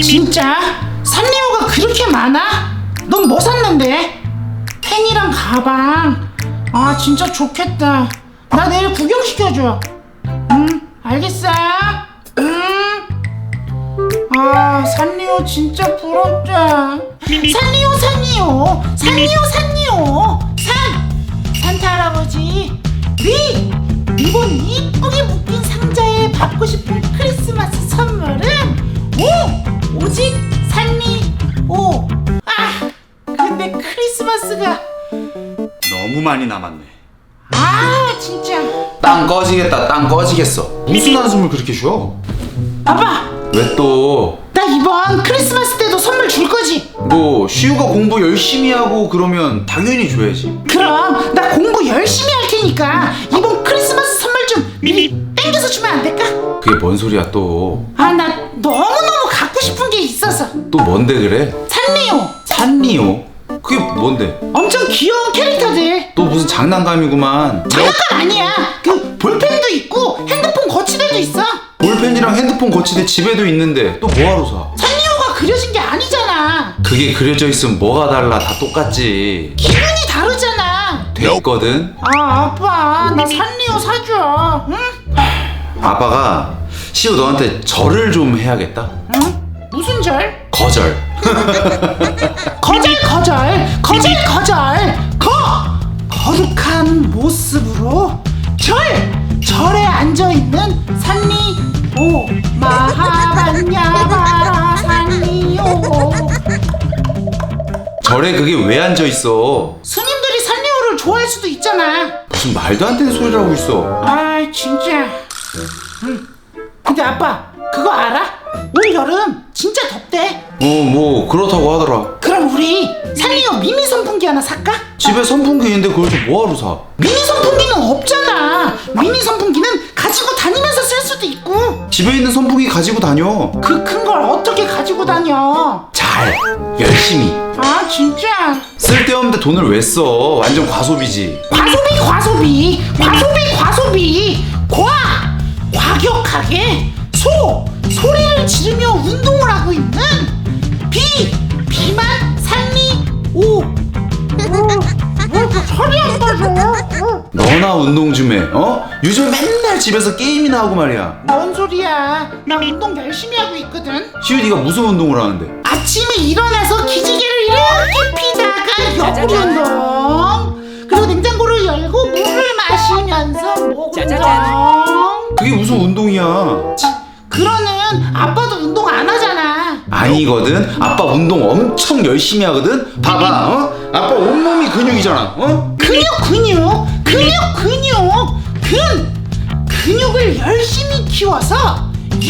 진짜? 산리오가 그렇게 많아? 넌 뭐 샀는데? 펜이랑 가방. 아 진짜 좋겠다. 나 내일 구경시켜줘. 응 알겠어. 응. 아 산리오 진짜 부럽다. 산리오 산리오 산리오 산리오 산 산타 할아버지 위 이번 이쁘게 묶인 상자에 받고 싶은 크리스마스 선물은 오 오직 산리 오 아 근데 크리스마스가 너무 많이 남았네. 아 진짜 땅 꺼지겠다 땅 꺼지겠어 무슨 한숨을 그렇게 쉬어? 아빠 왜 또? 나 이번 크리스마스 때도 선물 줄 거지 뭐 시우가 공부 열심히 하고 그러면 당연히 줘야지 그럼 나 공부 열심히 할 테니까 이번 크리스마스 선물 좀 미리 땡겨서 주면 안 될까? 그게 뭔 소리야 또또아나 있어서 뭔데 그래? 산리오 산리오? 그게 뭔데? 엄청 귀여운 캐릭터들 또 무슨 장난감이구만 장난감 아니야 그 볼펜도 있고 핸드폰 거치대도 있어 볼펜이랑 핸드폰 거치대 집에도 있는데 또 뭐하러 사? 산리오가 그려진 게 아니잖아 그게 그려져 있으면 뭐가 달라 다 똑같지 기분이 다르잖아 됐거든? 아 아빠 나 산리오 사줘 응? 아빠가 시우 너한테 절을 좀 해야겠다 응? 무슨 절? 거절 거절 거절 거절 거절 거 거룩한 모습으로 절 절에 앉아 있는 산리 오 마하반야바라 산리 오 절에 그게 왜 앉아 있어 스님들이 산리 오를 좋아할 수도 있잖아 무슨 말도 안 되는 소리를 하고 있어 아 진짜 응. 근데 아빠 그거 알아? 올 여름 진짜 덥대. 어 뭐 그렇다고 하더라. 그럼 우리 산리오 미니 선풍기 하나 살까? 집에 선풍기 있는데 그걸 또 뭐하러 사? 미니 선풍기는 없잖아. 미니 선풍기는 가지고 다니면서 쓸 수도 있고. 집에 있는 선풍기 가지고 다녀. 그 큰 걸 어떻게 가지고 다녀? 잘 열심히. 아 진짜. 쓸데없는데 돈을 왜 써? 완전 과소비지. 과소비 과소비. 과소비 과소비. 과! 과격하게. 소! 소리 를 지르며 운동을 하고 있는 비 비만 산리 오. 살이 안 빠져? 너나 운동 좀 해 어? 요즘 맨날 집에서 게임이나 하고 말이야 뭔 소리야? 나 운동 열심히 하고 있거든. 시우 네가 무슨 운동을 하는데 아침에 일어나서 기지개를 이렇게 피다가 옆구리 운동 그리고 냉장고를 열고 물을 마시면서 목 운동 그게 무슨 운동이야 그러는 아빠도 운동 안 하잖아 아니거든 아빠 운동 엄청 열심히 하거든 봐봐 어? 아빠 온몸이 근육이잖아 어? 근육 근육 근육 근육 근 근육을 열심히 키워서 6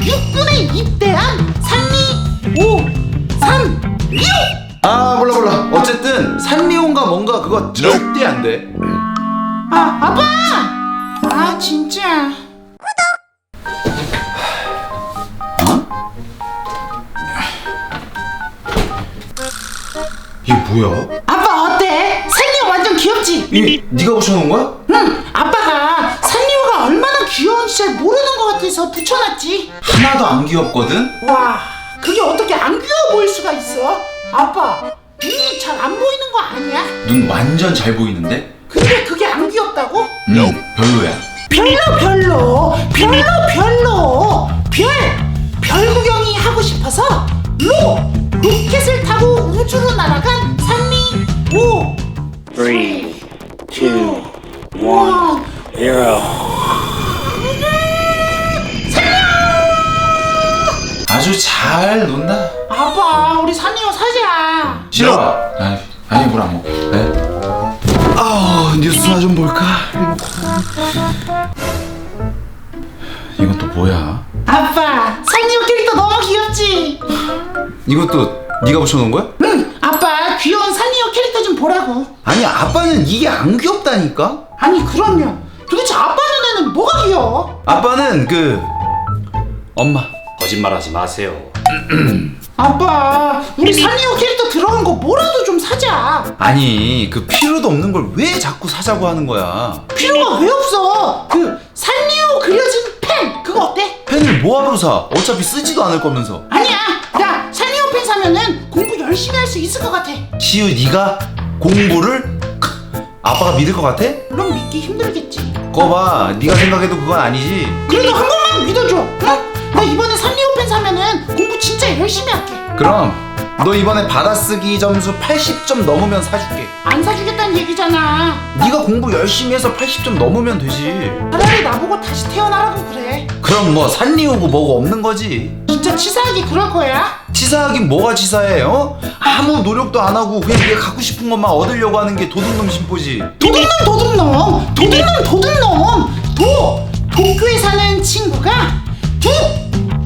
6분에 입대한 산리 5 3 6아 몰라 몰라 어쨌든 산리온가 뭔가 그거 절대 안 돼 아, 아빠! 아, 진짜. 이게 뭐야? 아빠 어때? 산리오 완전 귀엽지? 이게 네가 붙여놓은 거야? 응, 아빠가 산리오가 얼마나 귀여운지 잘 모르는 것 같아서 붙여놨지. 하나도 안 귀엽거든? 와, 그게 어떻게 안 귀여워 보일 수가 있어? 아빠, 눈이 잘 안 보이는 거 아니야? 눈 완전 잘 보이는데? 근데 그게 안 귀엽다고? 응 별로야 별로 별로 별로 별로 별! 별 구경이 하고 싶어서 로! 로켓을 타고 우주로 날아간 산리 오! Three, two, 와, zero. 아주 잘 논다 아빠 우리 산리오 사자 싫어 아니 아니 뭘안 먹어 네? 아 뉴스나 좀 볼까? 이건 또 뭐야? 아빠 산리오 캐릭터 너무 귀엽지? 이것도 네가 붙여놓은 거야? 응 아빠 귀여운 산리오 캐릭터 좀 보라고 아니 아빠는 이게 안 귀엽다니까? 아니 그럼요 도대체 아빠 눈에는 뭐가 귀여워? 아빠는 그 엄마 거짓말하지 마세요. 아빠 우리 산리오 캐릭터 들어간 거 뭐라도 좀 사자 아니 그 필요도 없는 걸 왜 자꾸 사자고 하는 거야 필요가 왜 없어 그 산리오 그려진 펜 그거 어때? 펜을 뭐하러 사 어차피 쓰지도 않을 거면서 하면은 공부 열심히 할 수 있을 것 같아. 시우 네가 공부를 아빠가 믿을 것 같아? 물론 믿기 힘들겠지. 거봐 네가 생각해도 그건 아니지 그래도 한 번만 믿어줘. 응? 나 이번에 산리오펜 사면은 공부 진짜 열심히 할게. 그럼 너 이번에 받아쓰기 점수 80점 넘으면 사줄게 안 사주겠다는 얘기잖아. 네가 공부 열심히 해서 80점 넘으면 되지 차라리 나보고 다시 태어나라고 그래. 그럼 뭐 산리오고 뭐고 없는 거지 치사하게 그럴 거야? 치사하긴 뭐가 치사해 어? 아무 노력도 안 하고 그냥 네가 갖고 싶은 것만 얻으려고 하는 게 도둑놈 심보지. 도둑놈 도둑놈? 도둑놈 도둑놈? 도! 도쿄에 사는 친구가 조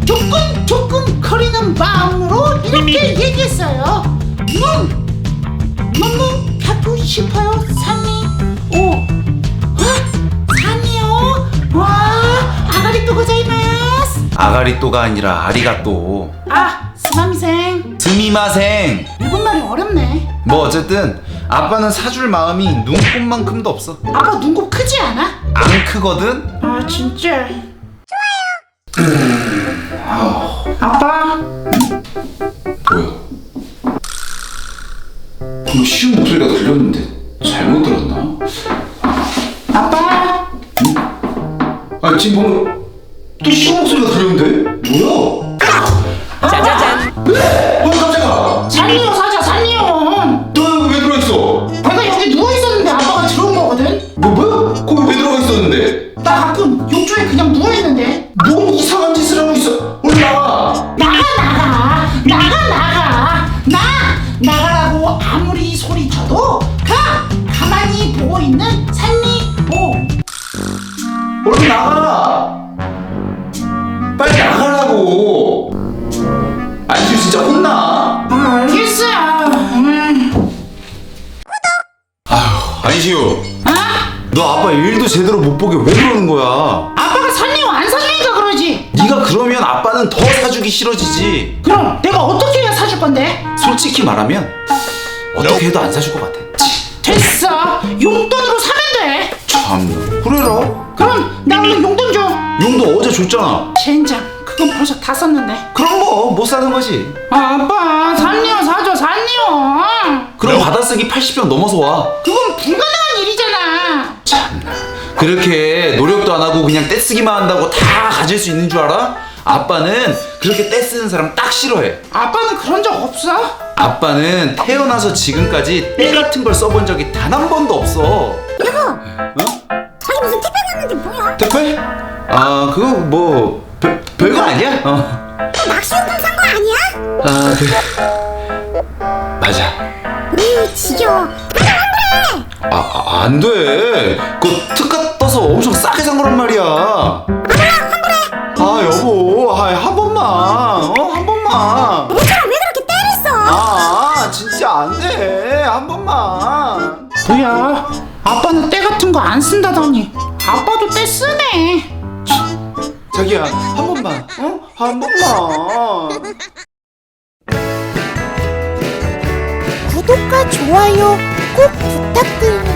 조금 조금 거리는 마음으로 이렇게 얘기했어요. 넌 너무 갖고 싶어요 산이. 오. 와, 산이요? 와 아가리 또 고자이마스 아가리또가 아니라 아리가또 아 스마미생 스미마생 일본말이 어렵네 뭐 어쨌든 아빠는 사줄 마음이 눈곱만큼도 없어 아빠 눈곱 크지 않아? 안 크거든? 아 진짜 좋아요 아빠 뭐야? 쉬운 목소리가 들렸는데 잘못 들었나? 아빠 아 지금 또 쉬운? 뭐야? 짜자잔 어 깜짝아? 산리오 사자 산리오 너 여기 왜 들어있어? 내가 여기 누워 있었는데 아빠가 들어온 거거든. 뭐 뭐야? 거기 왜 들어가 있었는데? 나 가끔 욕조에 그냥 누워 있는데. 뭔 이상한 짓을 하고 있어. 올라와. 나가 나가. 나가 나가. 나 나가라고 아무리 소리쳐도 안시우. 아? 너 아빠 일도 제대로 못 보게 왜 그러는 거야? 아빠가 산리오 안 사주니까 그러지? 네가 그러면 아빠는 더 사주기 싫어지지. 그럼 내가 어떻게 해야 사줄 건데? 솔직히 말하면 어떻게 해도 안 사줄 것 같아. 됐어. 용돈으로 사면 돼. 참. 그래라. 그럼 나 얼른 용돈 줘. 용도 어제 줬잖아. 젠장 그건 벌써 다 썼는데. 그럼 뭐못 사는 거지. 아, 아빠 산리오 사줘 산리오 그럼 받아쓰기 80점 넘어서 와 그건 불가능한 일이잖아 참나 그렇게 노력도 안 하고 그냥 떼쓰기만 한다고 다 가질 수 있는 줄 알아? 아빠는 그렇게 떼쓰는 사람 딱 싫어해 아빠는 그런 적 없어? 아빠는 태어나서 지금까지 때 같은 걸 써본 적이 단 한 번도 없어 여보, 어? 저기 무슨 택배 왔는데 뭐야? 택배? 아 그거 뭐 별, 별거 아니야? 어. 낚시용품 산 거 아니야? 아 그래 맞아 으, 지겨워. 아, 아, 안 돼. 그거 특가 떠서 엄청 싸게 산 거란 말이야. 아, 여보. 아, 한 번만. 어, 한 번만. 모처럼 왜 그렇게 때렸어? 아, 진짜 안 돼. 한 번만. 뭐야 아빠는 때 같은 거 안 쓴다더니 아빠도 때 쓰네 자기야, 한 번만. 어? 한 번만. 구독과 좋아요 꼭 부탁드립니다.